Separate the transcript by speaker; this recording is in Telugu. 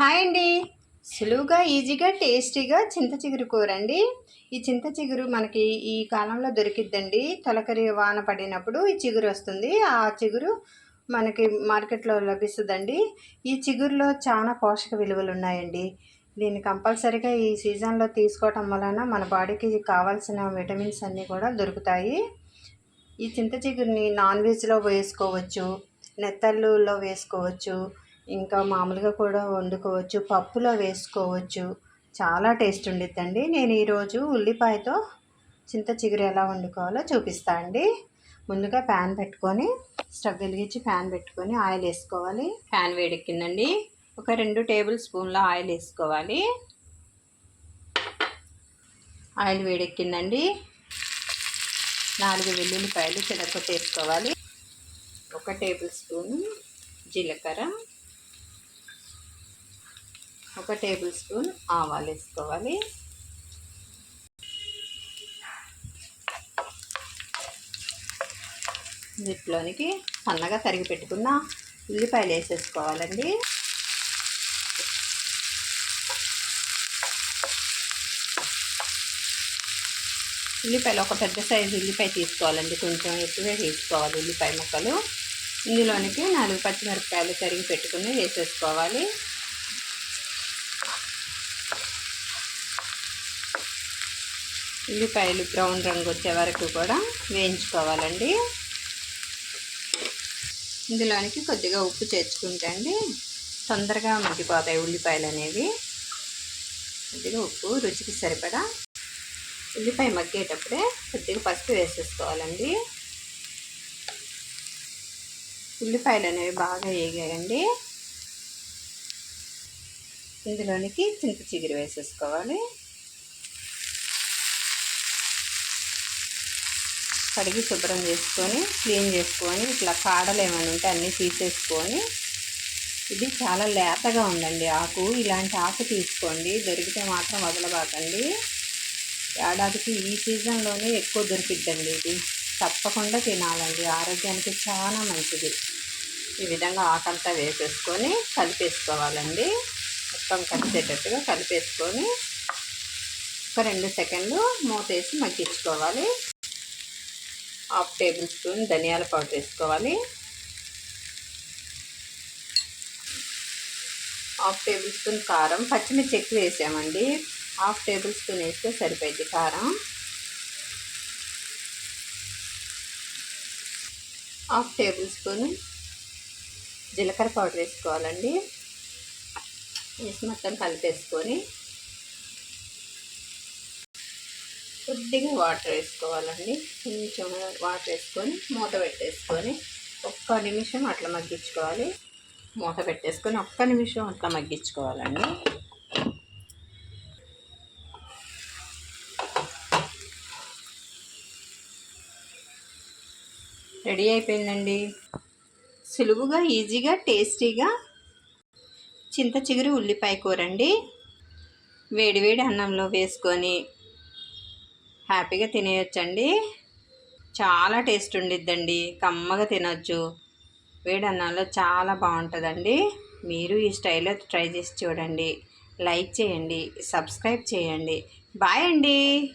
Speaker 1: హాయ్ అండి. సులువుగా ఈజీగా టేస్టీగా చింత చిగురు కూర అండి ఈ చింత చిగురు మనకి ఈ కాలంలో దొరికిద్దండి. తొలకరి వాన పడినప్పుడు ఈ చిగురు వస్తుంది. ఆ చిగురు మనకి మార్కెట్లో లభిస్తుందండి. ఈ చిగురులో చాలా పోషక విలువలు ఉన్నాయండి. దీన్ని కంపల్సరీగా ఈ సీజన్లో తీసుకోవటం వలన మన బాడీకి కావాల్సిన విటమిన్స్ అన్నీ కూడా దొరుకుతాయి. ఈ చింత చిగురిని నాన్ వెజ్లో వేసుకోవచ్చు నెత్తళ్ళులో వేసుకోవచ్చు ఇంకా మామూలుగా కూడా వండుకోవచ్చు పప్పులో వేసుకోవచ్చు. చాలా టేస్ట్ ఉండిద్దండి. నేను ఈరోజు ఉల్లిపాయతో చింత చిగురు ఎలా వండుకోవాలో చూపిస్తా అండి. ముందుగా ప్యాన్ పెట్టుకొని స్టవ్ వెలిగించి ప్యాన్ పెట్టుకొని ఆయిల్ వేసుకోవాలి. ప్యాన్ వేడెక్కిందండి. ఒక రెండు టేబుల్ స్పూన్ల ఆయిల్ వేసుకోవాలి. ఆయిల్ వేడెక్కిందండి. నాలుగు వెల్లుల్లిపాయలు చిలకొట్టేసుకోవాలి ఒక టేబుల్ స్పూన్ జీలకర్ర. ఒక టేబుల్ స్పూన్ ఆవాలు వేసుకోవాలి. వీటిలోనికి సన్నగా తరిగి పెట్టుకున్న ఉల్లిపాయలు వేసేసుకోవాలండి. ఉల్లిపాయలు ఒక పెద్ద సైజు ఉల్లిపాయ తీసుకోవాలండి. కొంచెం ఎక్కువే తీసుకోవాలి ఉల్లిపాయ ముక్కలు. ఇందులోనికి నాలుగు పచ్చిమిరపకాయలు తరిగి పెట్టుకుని వేసేసుకోవాలి. ఉల్లిపాయలు బ్రౌన్ రంగు వచ్చే వరకు కూడా వేయించుకోవాలండి. ఇందులోనికి కొద్దిగా ఉప్పు చేర్చుకుంటే అండి తొందరగా మగ్గిపోతాయి ఉల్లిపాయలు అనేవి. కొద్దిగా ఉప్పు రుచికి సరిపడా ఉల్లిపాయ మగ్గేటప్పుడే కొద్దిగా పసుపు వేసేసుకోవాలండి. ఉల్లిపాయలు అనేవి బాగా వేగాయండి ఇందులోనికి చింత చిగురు వేసేసుకోవాలి. కడిగి శుభ్రం చేసుకొని క్లీన్ చేసుకొని ఇట్లా కాడలు ఏమైనా ఉంటే అన్నీ తీసేసుకొని ఇది చాలా లేతగా ఉందండి ఆకు. ఇలాంటి ఆకు తీసుకోండి. దొరికితే మాత్రం వదలబాకండి. ఏడాదికి ఈ సీజన్లోనే ఎక్కువ దొరికిద్దండి ఇది. తప్పకుండా తినాలండి. ఆరోగ్యానికి చాలా మంచిది. ఈ విధంగా ఆకంతా వేసేసుకొని కలిపేసుకోవాలండి. మొత్తం కలిసేటట్టుగా కలిపేసుకొని ఒక రెండు సెకండ్లు మూతేసి మగ్గించుకోవాలి. హాఫ్ టేబుల్ స్పూన్ ధనియాల పౌడర్ వేసుకోవాలి. హాఫ్ టేబుల్ స్పూన్ కారం పచ్చిమిర్చి ఎక్కువ వేసామండి. హాఫ్ టేబుల్ స్పూన్ వేస్తే సరిపోయింది కారం. హాఫ్ టేబుల్ స్పూన్ జీలకర్ర పౌడర్ వేసుకోవాలండి. వేసి మొత్తం కలిపేసుకొని కొద్దిగా వాటర్ వేసుకోవాలండి. కొంచెం వాటర్ వేసుకొని మూత పెట్టేసుకొని ఒక్క నిమిషం అట్లా మగ్గించుకోవాలి. మూత పెట్టేసుకొని ఒక్క నిమిషం అట్లా మగ్గించుకోవాలండి. రెడీ అయిపోయిందండి. సులువుగా ఈజీగా టేస్టీగా చింత చిగురు ఉల్లిపాయ కూర అండి వేడివేడి అన్నంలో వేసుకొని హ్యాపీగా తినేయొచ్చండి. చాలా టేస్ట్ ఉండిద్దండి. కమ్మగా తినొచ్చు. వేడన్నాలో చాలా బాగుంటుందండి. మీరు ఈ స్టైల్లో ట్రై చేసి చూడండి. లైక్ చేయండి. సబ్స్క్రైబ్ చేయండి. బాయ్ అండి.